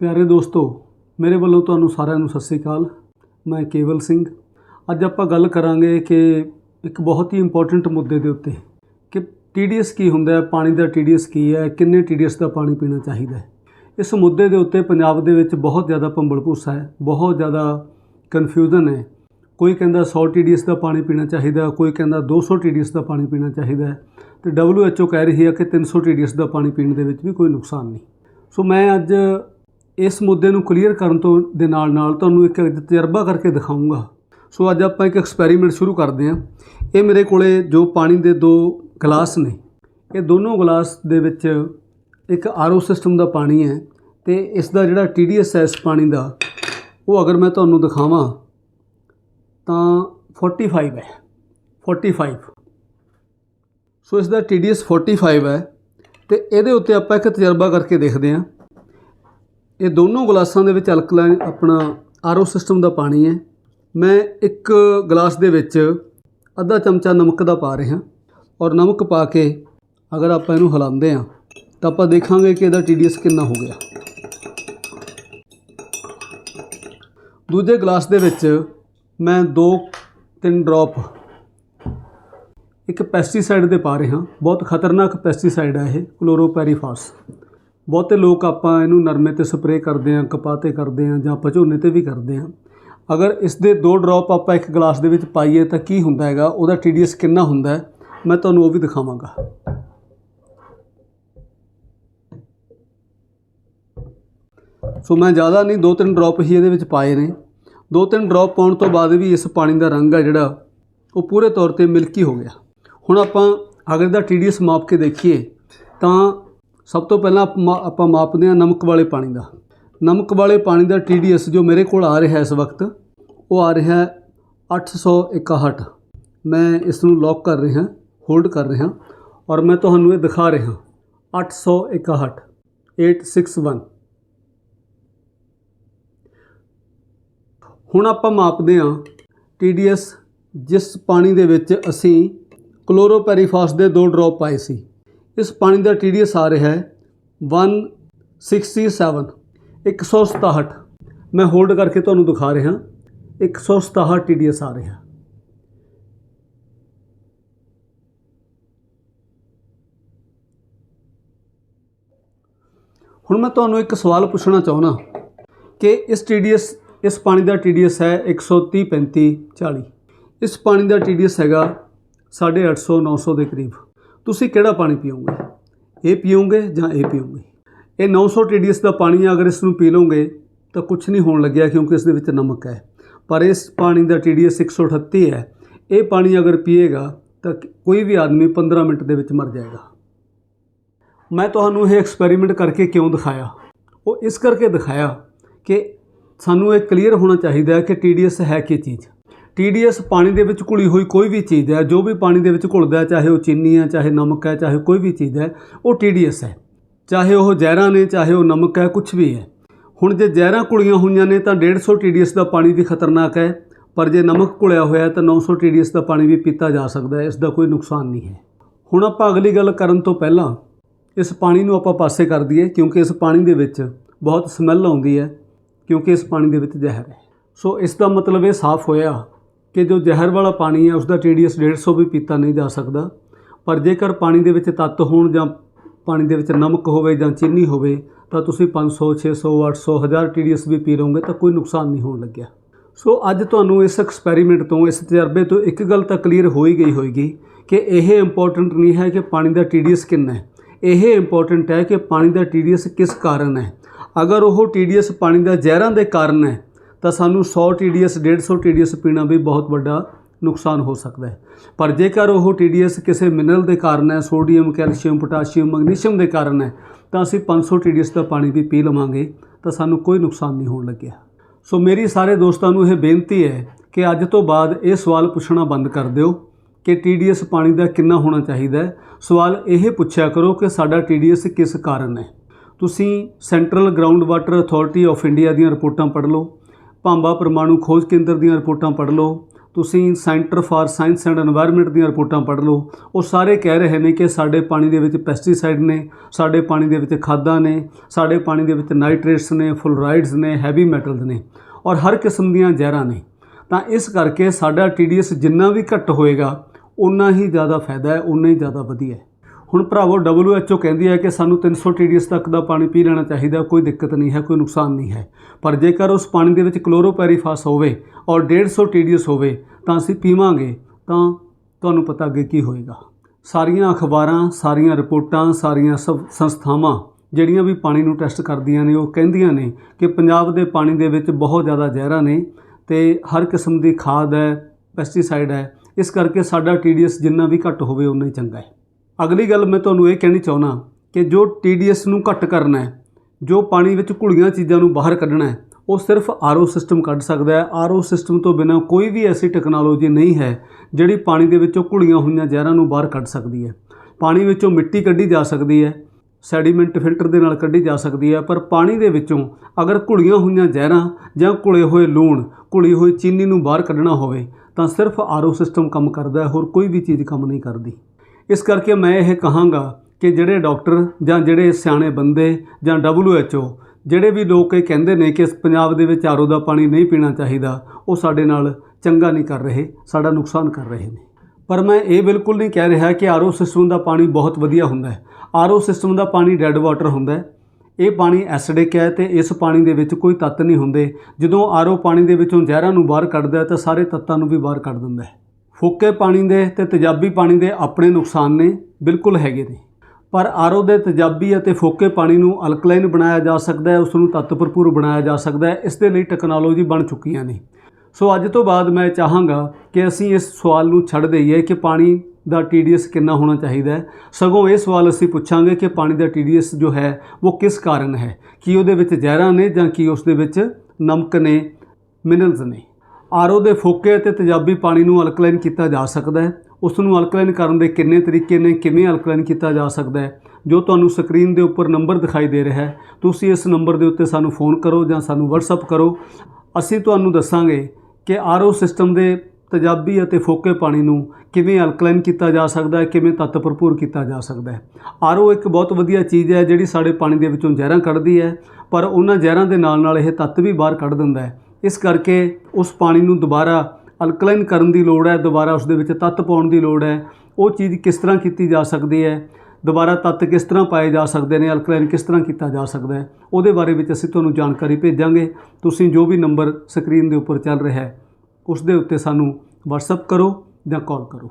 ਪਿਆਰੇ ਦੋਸਤੋ, ਮੇਰੇ ਵੱਲੋਂ ਤੁਹਾਨੂੰ ਸਾਰਿਆਂ ਨੂੰ ਸਤਿ ਸ੍ਰੀ ਅਕਾਲ। ਮੈਂ ਕੇਵਲ ਸਿੰਘ। ਅੱਜ ਆਪਾਂ ਗੱਲ ਕਰਾਂਗੇ ਕਿ ਇੱਕ ਬਹੁਤ ਹੀ ਇੰਪੋਰਟੈਂਟ ਮੁੱਦੇ ਦੇ ਉੱਤੇ ਕਿ TDS ਕੀ ਹੁੰਦਾ ਹੈ, ਪਾਣੀ ਦਾ TDS ਕੀ ਹੈ, ਕਿੰਨੇ TDS ਦਾ ਪਾਣੀ ਪੀਣਾ ਚਾਹੀਦਾ ਹੈ। ਇਸ ਮੁੱਦੇ ਦੇ ਉੱਤੇ ਪੰਜਾਬ ਦੇ ਵਿੱਚ ਬਹੁਤ ਜ਼ਿਆਦਾ ਭੰਬਲ ਭੂਸਾ ਹੈ, ਬਹੁਤ ਜ਼ਿਆਦਾ ਕਨਫਿਊਜ਼ਨ ਹੈ। ਕੋਈ ਕਹਿੰਦਾ 100 TDS ਦਾ ਪਾਣੀ ਪੀਣਾ ਚਾਹੀਦਾ, ਕੋਈ ਕਹਿੰਦਾ 200 TDS ਦਾ ਪਾਣੀ ਪੀਣਾ ਚਾਹੀਦਾ ਹੈ। ਤੇ WHO ਕਹਿ ਰਹੀ ਹੈ ਕਿ 300 TDS ਦਾ ਪਾਣੀ ਪੀਣ ਦੇ ਵਿੱਚ ਵੀ ਕੋਈ ਨੁਕਸਾਨ ਨਹੀਂ। ਸੋ ਮੈਂ ਅੱਜ ਇਸ ਮੁੱਦੇ ਨੂੰ ਕਲੀਅਰ ਕਰਨ ਤੋਂ ਦੇ ਨਾਲ ਨਾਲ ਤੁਹਾਨੂੰ ਇੱਕ ਤਜਰਬਾ ਕਰਕੇ ਦਿਖਾਊਂਗਾ। ਸੋ ਅੱਜ ਆਪਾਂ ਇੱਕ ਐਕਸਪੈਰੀਮੈਂਟ ਸ਼ੁਰੂ ਕਰਦੇ ਹਾਂ। ਇਹ ਮੇਰੇ ਕੋਲੇ ਜੋ ਪਾਣੀ ਦੇ ਦੋ ਗਲਾਸ ਨੇ, ਇਹ ਦੋਨੋਂ ਗਲਾਸ ਦੇ ਵਿੱਚ ਇੱਕ ਆਰਓ ਸਿਸਟਮ ਦਾ ਪਾਣੀ ਹੈ ਤੇ ਇਸ ਦਾ ਜਿਹੜਾ TDS ਹੈ ਇਸ ਪਾਣੀ ਦਾ, ਉਹ ਅਗਰ ਮੈਂ ਤੁਹਾਨੂੰ ਦਿਖਾਵਾਂ, ਤਾਂ 45 ਹੈ 45 ਸੋ ਇਸ ਦਾ TDS 45 ਹੈ ਤੇ ਇਹਦੇ ਉੱਤੇ ਆਪਾਂ ਇੱਕ ਤਜਰਬਾ ਕਰਕੇ ਦੇਖਦੇ ਹਾਂ। ਇਹ ਦੋਨੋਂ ਗਲਾਸਾਂ ਦੇ ਵਿੱਚ ਅਲਕਲਾਈਨ ਆਪਣਾ ਆਰਓ ਸਿਸਟਮ ਦਾ ਪਾਣੀ ਹੈ। ਮੈਂ ਇੱਕ ਗਲਾਸ ਦੇ ਵਿੱਚ ਅੱਧਾ ਚਮਚਾ ਨਮਕ ਦਾ ਪਾ ਰਿਹਾ ਔਰ ਨਮਕ ਪਾ ਕੇ ਅਗਰ ਆਪਾਂ ਇਹਨੂੰ ਹਿਲਾਉਂਦੇ ਹਾਂ ਤਾਂ ਆਪਾਂ ਦੇਖਾਂਗੇ ਕਿ ਇਹਦਾ TDS ਕਿੰਨਾ ਹੋ ਗਿਆ। ਦੂਜੇ ਗਲਾਸ ਦੇ ਵਿੱਚ ਮੈਂ 2-3 ਡ੍ਰੌਪ ਇੱਕ ਪੈਸਟੀਸਾਈਡ ਦੇ ਪਾ ਰਿਹਾ। ਬਹੁਤ ਖਤਰਨਾਕ ਪੈਸਟੀਸਾਈਡ ਹੈ ਇਹ ਕਲੋਰੋਪੈਰੀਫਾਸ ਬਹੁਤੇ ਲੋਕ ਆਪਾਂ ਇਹਨੂੰ ਨਰਮੇ ਤੇ ਸਪਰੇਅ ਕਰਦੇ ਹਾਂ, ਕਪਾਹ 'ਤੇ ਕਰਦੇ ਹਾਂ ਜਾਂ ਆਪਾਂ ਝੋਨੇ ਤੇ ਵੀ ਕਰਦੇ ਹਾਂ। ਅਗਰ ਇਸ ਦੇ ਦੋ ਡ੍ਰੌਪ ਆਪਾਂ ਇੱਕ ਗਲਾਸ ਦੇ ਵਿੱਚ ਪਾਈਏ ਤਾਂ ਕੀ ਹੁੰਦਾ ਹੈਗਾ? ਉਹਦਾ TDS ਕਿੰਨਾ ਹੁੰਦਾ ਹੈ? ਮੈਂ ਤੁਹਾਨੂੰ ਉਹ ਵੀ ਦਿਖਾਵਾਂਗਾ। ਸੋ ਮੈਂ ਜ਼ਿਆਦਾ ਨਹੀਂ, ਦੋ ਤਿੰਨ ਡ੍ਰੌਪ ਹੀ ਇਹਦੇ ਵਿੱਚ ਪਾਏ ਨੇ। ਦੋ ਤਿੰਨ ਡ੍ਰੌਪ ਪਾਉਣ ਤੋਂ ਬਾਅਦ ਵੀ ਇਸ ਪਾਣੀ ਦਾ ਰੰਗ ਆ ਜਿਹੜਾ, ਉਹ ਪੂਰੇ ਤੌਰ ਤੇ ਮਿਲਕੀ ਹੋ ਗਿਆ। ਹੁਣ ਆਪਾਂ ਅਗਰ ਇਹਦਾ TDS ਮਾਪ ਕੇ ਦੇਖੀਏ, ਤਾਂ ਸਭ ਤੋਂ ਪਹਿਲਾਂ ਆਪਾਂ ਮਾ- ਆਪਾਂ ਮਾਪਦੇ ਹਾਂ ਨਮਕ ਵਾਲੇ ਪਾਣੀ ਦਾ। ਨਮਕ ਵਾਲੇ ਪਾਣੀ ਦਾ TDS ਜੋ ਮੇਰੇ ਕੋਲ ਆ ਰਿਹਾ ਇਸ ਵਕਤ, ਉਹ ਆ ਰਿਹਾ ਹੈ 861 ਮੈਂ ਇਸ ਨੂੰ ਲੌਕ ਕਰ ਰਿਹਾ ਹੋਲਡ ਕਰ ਰਿਹਾ ਔਰ ਮੈਂ ਤੁਹਾਨੂੰ ਇਹ ਦਿਖਾ ਰਿਹਾ। 861 861 ਹੁਣ ਆਪਾਂ ਮਾਪਦੇ ਹਾਂ TDS ਜਿਸ ਪਾਣੀ ਦੇ ਵਿੱਚ ਅਸੀਂ ਕਲੋਰੋਪੈਰੀਫਾਸ ਦੇ ਦੋ ਡ੍ਰੌਪ ਪਾਏ ਸੀ। ਇਸ ਪਾਣੀ ਦਾ TDS ਆ ਰਿਹਾ ਹੈ 167 167 ਮੈਂ ਹੋਲਡ ਕਰਕੇ ਤੁਹਾਨੂੰ ਦਿਖਾ ਰਿਹਾ 167 TDS ਆ ਰਿਹਾ। ਹੁਣ ਮੈਂ ਤੁਹਾਨੂੰ ਇੱਕ ਸਵਾਲ ਪੁੱਛਣਾ ਚਾਹੁੰਦਾ ਕਿ ਇਸ TDS ਇਸ ਪਾਣੀ ਦਾ TDS ਹੈ 130 35 40 ਇਸ ਪਾਣੀ ਦਾ TDS ਹੈਗਾ 850 900 ਦੇ ਕਰੀਬ। ਤੁਸੀਂ ਕਿਹੜਾ ਪਾਣੀ ਪੀਓਗੇ? ਇਹ ਪੀਓਗੇ ਜਾਂ ਇਹ ਪੀਓਗੇ? ਇਹ 900 TDS ਦਾ ਪਾਣੀ ਹੈ ਅਗਰ ਇਸ ਨੂੰ ਪੀ ਲਓਗੇ, ਤਾਂ ਕੁਝ ਨਹੀਂ ਹੋਣ ਲੱਗਿਆ ਕਿਉਂਕਿ ਇਸ ਦੇ ਵਿੱਚ ਨਮਕ ਹੈ। ਪਰ ਇਸ ਪਾਣੀ ਦਾ TDS 138 ਹੈ। ਇਹ ਪਾਣੀ ਅਗਰ ਪੀਏਗਾ, ਤਾਂ ਕੋਈ ਵੀ ਆਦਮੀ 15 ਮਿੰਟ ਦੇ ਵਿੱਚ ਮਰ ਜਾਏਗਾ। ਮੈਂ ਤੁਹਾਨੂੰ ਇਹ ਐਕਸਪੈਰੀਮੈਂਟ ਕਰਕੇ ਕਿਉਂ ਦਿਖਾਇਆ? ਉਹ ਇਸ ਕਰਕੇ ਦਿਖਾਇਆ ਕਿ ਸਾਨੂੰ ਇਹ ਕਲੀਅਰ ਹੋਣਾ ਚਾਹੀਦਾ ਹੈ ਕਿ TDS ਹੈ ਕੀ ਚੀਜ਼। TDS ਪਾਣੀ ਦੇ ਵਿੱਚ ਘੁਲੀ ਹੋਈ ਕੋਈ ਵੀ ਚੀਜ਼ ਹੈ, ਜੋ ਵੀ ਪਾਣੀ ਦੇ ਵਿੱਚ ਘੁਲਦਾ ਹੈ, ਚਾਹੇ ਉਹ ਚੀਨੀ ਹੈ, ਚਾਹੇ ਨਮਕ ਹੈ, ਚਾਹੇ ਕੋਈ ਵੀ ਚੀਜ਼ ਹੈ, ਉਹ TDS ਹੈ। ਚਾਹੇ ਉਹ ਜ਼ਹਿਰਾਂ ਨੇ, ਚਾਹੇ ਉਹ ਨਮਕ ਹੈ ਕੁਝ ਵੀ ਹੈ। ਹੁਣ ਜੇ ਜ਼ਹਿਰਾਂ ਘੁਲੀਆਂ ਹੋਈਆਂ ਨੇ ਤਾਂ 150 TDS ਦਾ ਪਾਣੀ ਵੀ ਖਤਰਨਾਕ ਹੈ, ਪਰ ਜੇ ਨਮਕ ਘੁਲਿਆ ਹੋਇਆ ਹੈ ਤਾਂ 900 TDS ਦਾ ਪਾਣੀ ਵੀ ਪੀਤਾ ਜਾ ਸਕਦਾ ਹੈ, ਇਸ ਦਾ ਕੋਈ ਨੁਕਸਾਨ ਨਹੀਂ ਹੈ। ਹੁਣ ਆਪਾਂ ਅਗਲੀ ਗੱਲ ਕਰਨ ਤੋਂ ਪਹਿਲਾਂ ਇਸ ਪਾਣੀ ਨੂੰ ਆਪਾਂ ਪਾਸੇ ਕਰ ਦਈਏ, ਕਿਉਂਕਿ ਇਸ ਪਾਣੀ ਦੇ ਵਿੱਚ ਬਹੁਤ ਸਮੈਲ ਆਉਂਦੀ ਹੈ, ਕਿਉਂਕਿ ਇਸ ਪਾਣੀ ਦੇ ਵਿੱਚ ਜ਼ਹਿਰ ਹੈ। ਸੋ ਇਸ ਦਾ ਮਤਲਬ ਇਹ ਸਾਫ਼ ਹੋਇਆ ਕਿ ਜੋ ਜ਼ਹਿਰ ਵਾਲਾ ਪਾਣੀ ਹੈ ਉਸ ਦਾ TDS 150 ਵੀ ਪੀਤਾ ਨਹੀਂ ਜਾ ਸਕਦਾ। ਪਰ ਜੇਕਰ ਪਾਣੀ ਦੇ ਵਿੱਚ ਤੱਤ ਹੋਣ ਜਾਂ ਪਾਣੀ ਦੇ ਵਿੱਚ ਨਮਕ ਹੋਵੇ ਜਾਂ ਚੀਨੀ ਹੋਵੇ, ਤਾਂ ਤੁਸੀਂ 500 600 800 1000 TDS ਵੀ ਪੀ ਲਓਗੇ ਤਾਂ ਕੋਈ ਨੁਕਸਾਨ ਨਹੀਂ ਹੋਣ ਲੱਗਿਆ। ਸੋ ਅੱਜ ਤੁਹਾਨੂੰ ਇਸ ਐਕਸਪੈਰੀਮੈਂਟ ਤੋਂ, ਇਸ ਤਜਰਬੇ ਤੋਂ ਇੱਕ ਗੱਲ ਤਾਂ ਕਲੀਅਰ ਹੋ ਹੀ ਗਈ ਹੋਏਗੀ ਕਿ ਇਹ ਇੰਪੋਰਟੈਂਟ ਨਹੀਂ ਹੈ ਕਿ ਪਾਣੀ ਦਾ TDS ਕਿੰਨਾ ਹੈ। ਇਹ ਇੰਪੋਰਟੈਂਟ ਹੈ ਕਿ ਪਾਣੀ ਦਾ TDS ਕਿਸ ਕਾਰਨ ਹੈ। ਅਗਰ ਉਹ TDS ਪਾਣੀ ਦਾ ਜ਼ਹਿਰਾਂ ਦੇ ਕਾਰਨ ਹੈ ਤਾਂ ਸਾਨੂੰ 100 TDS 150 TDS ਪੀਣਾ ਵੀ ਬਹੁਤ ਵੱਡਾ ਨੁਕਸਾਨ ਹੋ ਸਕਦਾ ਹੈ। ਪਰ ਜੇਕਰ ਉਹ TDS ਕਿਸੇ ਮਿਨਰਲ ਦੇ ਕਾਰਨ ਹੈ ਸੋਡੀਅਮ ਕੈਲਸ਼ੀਅਮ ਪੋਟਾਸ਼ੀਅਮ ਮੈਗਨੀਸ਼ੀਅਮ ਦੇ ਕਾਰਨ ਹੈ, ਤਾਂ ਅਸੀਂ 500 TDS ਦਾ ਪਾਣੀ ਵੀ ਪੀ ਲਵਾਂਗੇ, ਤਾਂ ਸਾਨੂੰ ਕੋਈ ਨੁਕਸਾਨ ਨਹੀਂ ਹੋਣ ਲੱਗਿਆ। ਸੋ ਮੇਰੀ ਸਾਰੇ ਦੋਸਤਾਂ ਨੂੰ ਇਹ ਬੇਨਤੀ ਹੈ ਕਿ ਅੱਜ ਤੋਂ ਬਾਅਦ ਇਹ ਸਵਾਲ ਪੁੱਛਣਾ ਬੰਦ ਕਰ ਦਿਓ ਕਿ TDS ਪਾਣੀ ਦਾ ਕਿੰਨਾ ਹੋਣਾ ਚਾਹੀਦਾ ਹੈ। ਸਵਾਲ ਇਹ ਪੁੱਛਿਆ ਕਰੋ ਕਿ ਸਾਡਾ TDS ਕਿਸ ਕਾਰਨ ਹੈ। ਤੁਸੀਂ central ground water authority of India ਦੀਆਂ ਰਿਪੋਰਟਾਂ ਪੜ੍ਹ ਲਓ। ਭਾਂਬਾ ਪਰਮਾਣੂ ਖੋਜ ਕੇਂਦਰ ਦੀਆਂ ਰਿਪੋਰਟਾਂ ਪੜ੍ਹ ਲਓ। ਤੁਸੀਂ centre for science and environment ਦੀਆਂ ਰਿਪੋਰਟਾਂ ਪੜ੍ਹ ਲਓ। ਉਹ ਸਾਰੇ ਕਹਿ ਰਹੇ ਨੇ ਕਿ ਸਾਡੇ ਪਾਣੀ ਦੇ ਵਿੱਚ ਪੈਸਟੀਸਾਈਡ ਨੇ, ਸਾਡੇ ਪਾਣੀ ਦੇ ਵਿੱਚ ਖਾਦਾਂ ਨੇ, ਸਾਡੇ ਪਾਣੀ ਦੇ ਵਿੱਚ ਨਾਈਟ੍ਰੇਟਸ ਨੇ, ਫਲੋਰਾਈਡਸ ਨੇ, ਹੈਵੀ ਮੈਟਲਸ ਨੇ ਔਰ ਹਰ ਕਿਸਮ ਦੀਆਂ ਜ਼ਹਿਰਾਂ ਨੇ। ਤਾਂ ਇਸ ਕਰਕੇ ਸਾਡਾ ਟੀਡੀਐਸ ਜਿੰਨਾ ਵੀ ਘੱਟ ਹੋਏਗਾ ਉਨਾ ਹੀ ਜ਼ਿਆਦਾ ਫਾਇਦਾ ਹੈ ਉਨਾ ਹੀ ਜ਼ਿਆਦਾ ਵਧੀਆ ਹੈ। ਹੁਣ ਭਰਾਵੋ WHO ਕਹਿੰਦੀ ਹੈ ਕਿ ਸਾਨੂੰ 300 TDS ਤੱਕ ਦਾ ਪਾਣੀ ਪੀ ਲੈਣਾ ਚਾਹੀਦਾ, ਕੋਈ ਦਿੱਕਤ ਨਹੀਂ ਹੈ, ਕੋਈ ਨੁਕਸਾਨ ਨਹੀਂ ਹੈ। ਪਰ ਜੇਕਰ ਉਸ ਪਾਣੀ ਦੇ ਵਿੱਚ ਕਲੋਰੋਪੈਰੀਫਾਸ ਹੋਵੇ ਔਰ 150 TDS ਹੋਵੇ, ਤਾਂ ਅਸੀਂ ਪੀਵਾਂਗੇ, ਤਾਂ ਤੁਹਾਨੂੰ ਪਤਾ ਅੱਗੇ ਕੀ ਹੋਏਗਾ। ਸਾਰੀਆਂ ਅਖਬਾਰਾਂ, ਸਾਰੀਆਂ ਰਿਪੋਰਟਾਂ, ਸਾਰੀਆਂ ਸਭ ਸੰਸਥਾਵਾਂ ਜਿਹੜੀਆਂ ਵੀ ਪਾਣੀ ਨੂੰ ਟੈਸਟ ਕਰਦੀਆਂ ਨੇ, ਉਹ ਕਹਿੰਦੀਆਂ ਨੇ ਕਿ ਪੰਜਾਬ ਦੇ ਪਾਣੀ ਦੇ ਵਿੱਚ ਬਹੁਤ ਜ਼ਿਆਦਾ ਜ਼ਹਿਰਾਂ ਨੇ ਤੇ ਹਰ ਕਿਸਮ ਦੀ ਖਾਦ ਹੈ ਪੈਸਟੀਸਾਈਡ ਹੈ, ਇਸ ਕਰਕੇ ਸਾਡਾ TDS ਜਿੰਨਾ ਵੀ ਘੱਟ ਹੋਵੇ ਉਨਾ ਹੀ ਚੰਗਾ ਹੈ। ਅਗਲੀ ਗੱਲ ਮੈਂ ਤੁਹਾਨੂੰ ਇਹ ਕਹਿਣੀ ਚਾਹੁੰਦਾ ਕਿ ਜੋ TDS ਨੂੰ ਘੱਟ ਕਰਨਾ ਹੈ, ਜੋ ਪਾਣੀ ਵਿੱਚ ਘੁਲੀਆਂ ਚੀਜ਼ਾਂ ਨੂੰ ਬਾਹਰ ਕੱਢਣਾ ਹੈ, ਉਹ ਸਿਰਫ RO ਸਿਸਟਮ ਕੱਢ ਸਕਦਾ ਹੈ। RO ਸਿਸਟਮ ਤੋਂ ਬਿਨਾ ਕੋਈ ਵੀ ਐਸੀ ਟੈਕਨੋਲੋਜੀ ਨਹੀਂ ਹੈ ਜਿਹੜੀ ਪਾਣੀ ਦੇ ਵਿੱਚੋਂ ਘੁਲੀਆਂ ਹੋਈਆਂ ਜ਼ਹਿਰਾਂ ਨੂੰ ਬਾਹਰ ਕੱਢ ਸਕਦੀ ਹੈ। ਪਾਣੀ ਵਿੱਚੋਂ ਮਿੱਟੀ ਕੱਢੀ ਜਾ ਸਕਦੀ ਹੈ, ਸੈਡੀਮੈਂਟ ਫਿਲਟਰ ਦੇ ਨਾਲ ਕੱਢੀ ਜਾ ਸਕਦੀ ਹੈ, ਪਰ ਪਾਣੀ ਦੇ ਵਿੱਚੋਂ ਅਗਰ ਘੁਲੀਆਂ ਹੋਈਆਂ ਜ਼ਹਿਰਾਂ ਜਾਂ ਘੁਲੇ ਹੋਏ ਲੂਣ, ਘੁਲੀ ਹੋਈ ਚੀਨੀ ਨੂੰ ਬਾਹਰ ਕੱਢਣਾ ਹੋਵੇ, ਤਾਂ ਸਿਰਫ RO ਸਿਸਟਮ ਕੰਮ ਕਰਦਾ ਹੈ, ਹੋਰ ਕੋਈ ਵੀ ਚੀਜ਼ ਕੰਮ ਨਹੀਂ ਕਰਦੀ। ਇਸ ਕਰਕੇ ਮੈਂ ਇਹ ਕਹਾਂਗਾ ਕਿ ਜਿਹੜੇ ਡਾਕਟਰ ਜਾਂ ਜਿਹੜੇ ਸਿਆਣੇ ਬੰਦੇ ਜਾਂ WHO ਜਿਹੜੇ ਵੀ ਲੋਕ ਇਹ ਕਹਿੰਦੇ ਨੇ ਕਿ ਪੰਜਾਬ ਦੇ ਵਿੱਚ ਆਰਓ ਦਾ ਪਾਣੀ ਨਹੀਂ ਪੀਣਾ ਚਾਹੀਦਾ, ਉਹ ਸਾਡੇ ਨਾਲ ਚੰਗਾ ਨਹੀਂ ਕਰ ਰਹੇ, ਸਾਡਾ ਨੁਕਸਾਨ ਕਰ ਰਹੇ ਨੇ। ਪਰ ਮੈਂ ਇਹ ਬਿਲਕੁਲ ਨਹੀਂ ਕਹਿ ਰਿਹਾ ਕਿ ਆਰਓ ਸਿਸਟਮ ਦਾ ਪਾਣੀ ਬਹੁਤ ਵਧੀਆ ਹੁੰਦਾ ਹੈ। ਆਰਓ ਸਿਸਟਮ ਦਾ ਪਾਣੀ ਡੈੱਡ ਵਾਟਰ ਹੁੰਦਾ ਹੈ। ਇਹ ਪਾਣੀ ਐਸਿਡਿਕ ਹੈ ਤੇ ਇਸ ਪਾਣੀ ਦੇ ਵਿੱਚ ਕੋਈ ਤੱਤ ਨਹੀਂ ਹੁੰਦੇ। ਜਦੋਂ ਆਰਓ ਪਾਣੀ ਦੇ ਵਿੱਚੋਂ ਜ਼ਹਿਰਾਂ ਨੂੰ ਬਾਹਰ ਕੱਢਦਾ ਹੈ ਤਾਂ ਸਾਰੇ ਤੱਤਾਂ ਨੂੰ ਵੀ ਬਾਹਰ ਕੱਢ ਦਿੰਦਾ ਹੈ। ਫੋਕੇ ਪਾਣੀ ਦੇ ਤੇ ਤੇਜ਼ਾਬੀ ਪਾਣੀ ਦੇ ਆਪਣੇ ਨੁਕਸਾਨ ਨੇ ਬਿਲਕੁਲ ਹੈਗੇ ਨੇ। ਪਰ ਆਰਓ ਦੇ ਤੇਜ਼ਾਬੀ ਅਤੇ ਫੋਕੇ ਪਾਣੀ ਨੂੰ ਅਲਕਲਾਈਨ ਬਣਾਇਆ ਜਾ ਸਕਦਾ ਹੈ ਉਸ ਨੂੰ ਤੱਤ ਭਰਪੂਰ ਬਣਾਇਆ ਜਾ ਸਕਦਾ ਹੈ, ਇਸ ਦੇ ਲਈ ਟੈਕਨੋਲੋਜੀ ਬਣ ਚੁੱਕੀਆਂ ਨੇ। ਸੋ ਅੱਜ ਤੋਂ ਬਾਅਦ ਮੈਂ ਚਾਹਾਂਗਾ ਕਿ ਅਸੀਂ ਇਸ ਸਵਾਲ ਨੂੰ ਛੱਡ ਦਈਏ ਕਿ ਪਾਣੀ ਦਾ TDS ਕਿੰਨਾ ਹੋਣਾ ਚਾਹੀਦਾ ਹੈ। ਸਗੋਂ ਇਹ ਸਵਾਲ ਅਸੀਂ ਪੁੱਛਾਂਗੇ ਕਿ ਪਾਣੀ ਦਾ TDS ਜੋ ਹੈ, ਉਹ ਕਿਸ ਕਾਰਨ ਹੈ? ਕੀ ਉਹਦੇ ਵਿੱਚ ਜ਼ਹਿਰਾਂ ਨੇ ਜਾਂ ਕੀ ਉਸ ਦੇ ਵਿੱਚ ਨਮਕ ਨੇ ਮਿਨਰਲਸ ਨੇ? ਆਰਓ ਦੇ ਫੋਕੇ ਅਤੇ ਤੇਜ਼ਾਬੀ ਪਾਣੀ ਨੂੰ ਅਲਕਲਾਈਨ ਕੀਤਾ ਜਾ ਸਕਦਾ ਹੈ। ਉਸ ਨੂੰ ਅਲਕਲਾਈਨ ਕਰਨ ਦੇ ਕਿੰਨੇ ਤਰੀਕੇ ਨੇ, ਕਿਵੇਂ ਅਲਕਲਾਈਨ ਕੀਤਾ ਜਾ ਸਕਦਾ ਹੈ, ਜੋ ਤੁਹਾਨੂੰ ਸਕਰੀਨ ਦੇ ਉੱਪਰ ਨੰਬਰ ਦਿਖਾਈ ਦੇ ਰਿਹਾ ਹੈ, ਤੁਸੀਂ ਇਸ ਨੰਬਰ ਦੇ ਉੱਤੇ ਸਾਨੂੰ ਫੋਨ ਕਰੋ ਜਾਂ ਸਾਨੂੰ WhatsApp ਕਰੋ। ਅਸੀਂ ਤੁਹਾਨੂੰ ਦੱਸਾਂਗੇ ਕਿ ਆਰਓ ਸਿਸਟਮ ਦੇ ਤੇਜ਼ਾਬੀ ਅਤੇ ਫੋਕੇ ਪਾਣੀ ਨੂੰ ਕਿਵੇਂ ਅਲਕਲਾਈਨ ਕੀਤਾ ਜਾ ਸਕਦਾ ਹੈ, ਕਿਵੇਂ ਤੱਤ ਭਰਪੂਰ ਕੀਤਾ ਜਾ ਸਕਦਾ ਹੈ। ਆਰਓ ਇੱਕ ਬਹੁਤ ਵਧੀਆ ਚੀਜ਼ ਹੈ ਜਿਹੜੀ ਸਾਡੇ ਪਾਣੀ ਦੇ ਵਿੱਚੋਂ ਜ਼ਹਿਰਾਂ ਕੱਢਦੀ ਹੈ, ਪਰ ਉਹਨਾਂ ਜ਼ਹਿਰਾਂ ਦੇ ਨਾਲ ਨਾਲ ਇਹ ਤੱਤ ਵੀ ਬਾਹਰ ਕੱਢ ਦਿੰਦਾ ਹੈ। ਇਸ ਕਰਕੇ ਉਸ ਪਾਣੀ ਨੂੰ ਦੁਬਾਰਾ ਅਲਕਲਾਈਨ ਕਰਨ ਦੀ ਲੋੜ ਹੈ, ਦੁਬਾਰਾ ਉਸ ਦੇ ਵਿੱਚ ਤੱਤ ਪਾਉਣ ਦੀ ਲੋੜ ਹੈ। ਉਹ ਚੀਜ਼ ਕਿਸ ਤਰ੍ਹਾਂ ਕੀਤੀ ਜਾ ਸਕਦੀ ਹੈ? ਦੁਬਾਰਾ ਤੱਤ ਕਿਸ ਤਰ੍ਹਾਂ ਪਾਏ ਜਾ ਸਕਦੇ ਨੇ? ਅਲਕਲਾਈਨ ਕਿਸ ਤਰ੍ਹਾਂ ਕੀਤਾ ਜਾ ਸਕਦਾ ਹੈ? ਉਹਦੇ ਬਾਰੇ ਵਿੱਚ ਅਸੀਂ ਤੁਹਾਨੂੰ ਜਾਣਕਾਰੀ ਭੇਜਾਂਗੇ। ਤੁਸੀਂ ਜੋ ਵੀ ਨੰਬਰ ਸਕਰੀਨ ਦੇ ਉੱਪਰ ਚੱਲ ਰਿਹਾ ਹੈ, ਉਸ ਦੇ ਉੱਤੇ ਸਾਨੂੰ WhatsApp ਕਰੋ ਜਾਂ ਕਾਲ ਕਰੋ।